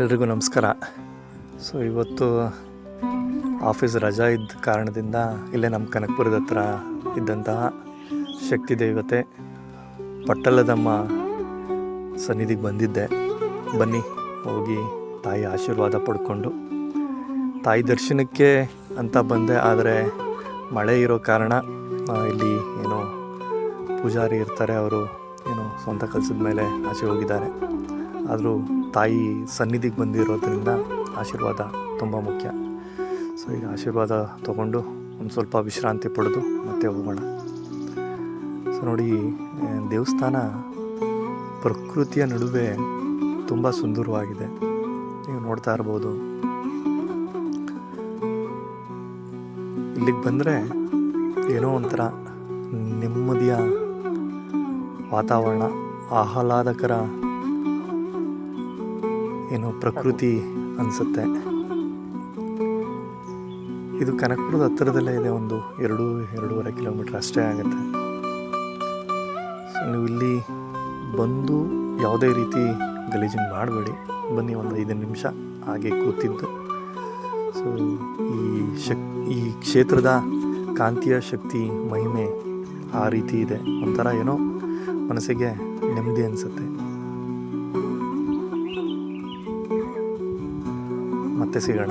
ಎಲ್ರಿಗೂ ನಮಸ್ಕಾರ. ಸೊ, ಇವತ್ತು ಆಫೀಸ್ ರಜಾ ಇದ್ದ ಕಾರಣದಿಂದ ಇಲ್ಲೇ ನಮ್ಮ ಕನಕಪುರದ ಹತ್ರ ಇದ್ದಂತಹ ಶಕ್ತಿ ದೇವತೆ ಪಟ್ಟಲದಮ್ಮ ಸನ್ನಿಧಿಗೆ ಬಂದಿದ್ದೆ. ಬನ್ನಿ, ಹೋಗಿ ತಾಯಿ ಆಶೀರ್ವಾದ ಪಡ್ಕೊಂಡು. ತಾಯಿ ದರ್ಶನಕ್ಕೆ ಅಂತ ಬಂದೆ, ಆದರೆ ಮಳೆ ಇರೋ ಕಾರಣ ಇಲ್ಲಿ ಏನೋ ಪೂಜಾರಿ ಇರ್ತಾರೆ, ಅವರು ಏನೋ ಸ್ವಂತ ಕೆಲಸದ ಮೇಲೆ ಆಚೆ ಹೋಗಿದ್ದಾರೆ. ಆದರೂ ತಾಯಿ ಸನ್ನಿಧಿಗೆ ಬಂದಿರೋದ್ರಿಂದ ಆಶೀರ್ವಾದ ತುಂಬ ಮುಖ್ಯ. ಸೊ, ಈಗ ಆಶೀರ್ವಾದ ತಗೊಂಡು ಒಂದು ಸ್ವಲ್ಪ ವಿಶ್ರಾಂತಿ ಪಡೆದು ಮತ್ತೆ ಹೋಗೋಣ. ಸೊ, ನೋಡಿ ದೇವಸ್ಥಾನ ಪ್ರಕೃತಿಯ ನಡುವೆ ತುಂಬ ಸುಂದರವಾಗಿದೆ. ನೀವು ನೋಡ್ತಾ ಇರ್ಬೋದು. ಇಲ್ಲಿಗೆ ಬಂದರೆ ಏನೋ ಒಂಥರ ನೆಮ್ಮದಿಯ ವಾತಾವರಣ, ಆಹ್ಲಾದಕರ ಏನೋ ಪ್ರಕೃತಿ ಅನಿಸುತ್ತೆ. ಇದು ಕನಕಪುರದ ಹತ್ತಿರದಲ್ಲೇ ಇದೆ, ಒಂದು ಎರಡು, ಎರಡೂವರೆ ಕಿಲೋಮೀಟ್ರ್ ಅಷ್ಟೇ ಆಗುತ್ತೆ. ಸೊ ನೀವು ಇಲ್ಲಿ ಬಂದು ಯಾವುದೇ ರೀತಿ ಗಲೀಜನ್ನು ಮಾಡಬೇಡಿ. ಬನ್ನಿ ಒಂದು ಐದು ನಿಮಿಷ ಹಾಗೆ ಕೂತಿದ್ದು. ಸೊ ಈ ಶಕ್, ಈ ಕ್ಷೇತ್ರದ ಕಾಂತಿಯ ಶಕ್ತಿ ಮಹಿಮೆ ಆ ರೀತಿ ಇದೆ. ಒಂಥರ ಏನೋ ಮನಸ್ಸಿಗೆ ನೆಮ್ಮದಿ ಅನಿಸುತ್ತೆ. ಮತ್ತೆ ಸಿಗೋಣ.